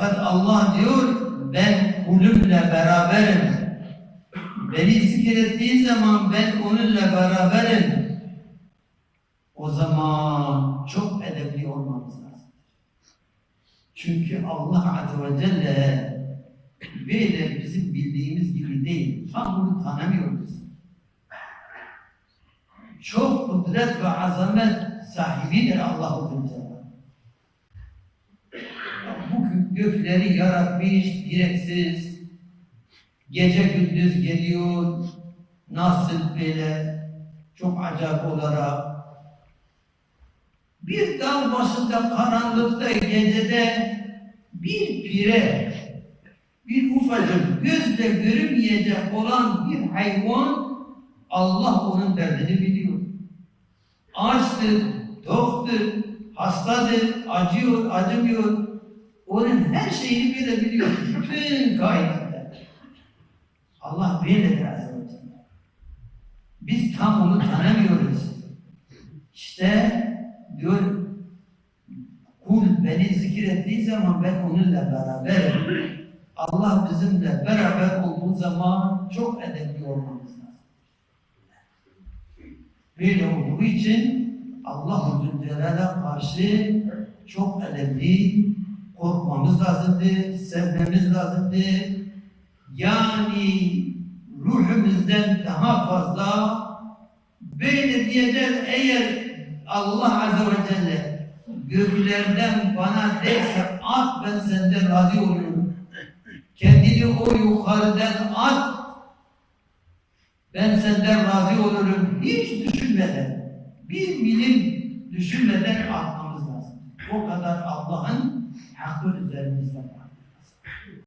Fakat Allah diyor ben kulümle beraberim. Beni zikrettiği zaman ben onunla beraberim. O zaman çok edepli olmamız lazım. Çünkü Allah Azze ve Celle böyle bizim bildiğimiz gibi değil. Tam bunu tanımıyoruz. Çok kudret ve azamet sahibidir Allah-u Zülcelal. Gökleri yaratmış direksiz, gece gündüz geliyor, nasıl böyle çok acayip olarak bir dal başında karanlıkta gecede bir pire bir ufacık gözle görünmeyecek olan bir hayvan Allah onun derdini biliyor. Açtır, toktur, hastadır, acıyor, acımıyor. Onun her şeyini bile biliyor. Bütün kainatta. Allah ve Celle. Biz tam onu tanımıyoruz. İşte diyor kul beni zikrettiği zaman ben onunla beraberim. Allah bizimle beraber olduğu zaman çok edepli olmamız lazım. Böyle olduğu için Allah-u Zülcelal'e karşı çok edepli korkmamız lazımdır, sevmemiz lazımdır. Yani ruhumuzdan daha fazla böyle diyeceğiz eğer Allah Azze ve Celle göklerden bana derse at ben senden razı oluyorum. Kendini o yukarıdan at ben senden razı olurum. Hiç düşünmeden, bir milim düşünmeden atmamız lazım. O kadar Allah'ın عقل در میزبان